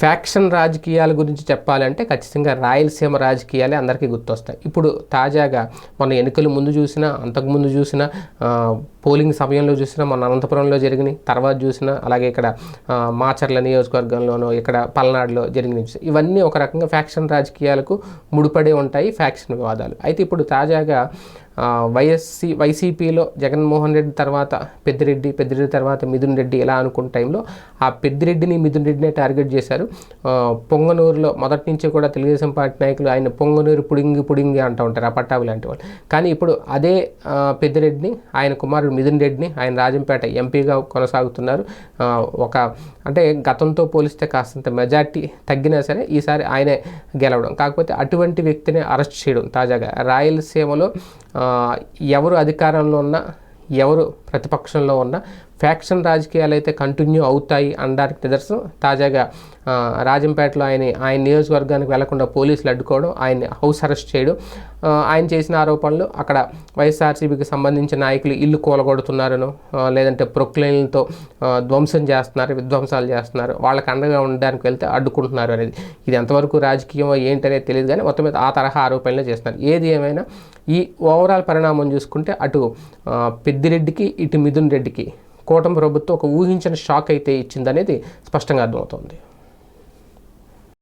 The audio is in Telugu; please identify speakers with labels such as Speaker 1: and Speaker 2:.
Speaker 1: ఫ్యాక్షన్ రాజకీయాల గురించి చెప్పాలంటే ఖచ్చితంగా రాయలసీమ రాజకీయాలే అందరికీ గుర్తొస్తాయి. ఇప్పుడు తాజాగా మన ఎన్నికలు ముందు చూసినా అంతకుముందు చూసినా పోలింగ్ సమయంలో చూసినా మన అనంతపురంలో జరిగినాయి తర్వాత చూసినా అలాగే ఇక్కడ మాచర్ల నియోజకవర్గంలోనూ ఇక్కడ పల్నాడులో జరిగిన ఇవన్నీ ఒక రకంగా ఫ్యాక్షన్ రాజకీయాలకు ముడిపడే ఉంటాయి ఫ్యాక్షన్ వివాదాలు. అయితే ఇప్పుడు తాజాగా వైఎస్సీ వైసీపీలో జగన్మోహన్ రెడ్డి తర్వాత పెద్దిరెడ్డి పెద్దిరెడ్డి తర్వాత మిథున్ రెడ్డి ఇలా అనుకున్న టైంలో ఆ పెద్దిరెడ్డిని మిథున్ రెడ్డినే టార్గెట్ చేశారు. పొంగనూరులో మొదటి నుంచి కూడా తెలుగుదేశం పార్టీ నాయకులు ఆయన పొంగనూరు పుడింగి పుడింగి అంటూ ఉంటారు ఆ పట్టాబు లాంటి వాళ్ళు. కానీ ఇప్పుడు అదే పెద్దిరెడ్డిని ఆయన కుమారుడు మిథున్ రెడ్డిని ఆయన రాజంపేట ఎంపీగా కొనసాగుతున్నారు. ఒక అంటే గతంతో పోలిస్తే కాస్తంత మెజార్టీ తగ్గినా సరే ఈసారి ఆయనే గెలవడం. కాకపోతే అటువంటి వ్యక్తిని అరెస్ట్ చేయడం తాజాగా. రాయలసీమలో ఎవరు అధికారంలో ఉన్నా ఎవరు ప్రతిపక్షంలో ఉన్నా ఫ్యాక్షన్ రాజకీయాలు అయితే కంటిన్యూ అవుతాయి అనడానికి నిదర్శనం. తాజాగా రాజంపేటలో ఆయన ఆయన నియోజకవర్గానికి వెళ్ళకుండా పోలీసులు అడ్డుకోవడం ఆయన హౌస్ అరెస్ట్ చేయడం ఆయన చేసిన ఆరోపణలు అక్కడ వైఎస్ఆర్సీపీకి సంబంధించిన నాయకులు ఇల్లు కూలగొడుతున్నారను లేదంటే ప్రొక్లైన్లతో ధ్వంసం చేస్తున్నారు విధ్వంసాలు చేస్తున్నారు వాళ్ళకి అండగా ఉండడానికి వెళ్తే అడ్డుకుంటున్నారు అనేది. ఇది ఎంతవరకు రాజకీయం ఏంటనేది తెలియదు కానీ మొత్తం మీద ఆ తరహా ఆరోపణలే చేస్తున్నారు. ఏది ఏమైనా ఈ ఓవరాల్ పరిణామం చూసుకుంటే అటు పెద్దిరెడ్డికి ఇటు మిథున్ రెడ్డికి కూటమి ప్రభుత్వం ఒక ఊహించిన షాక్ అయితే ఇచ్చిందనేది స్పష్టంగా అర్థమవుతోంది.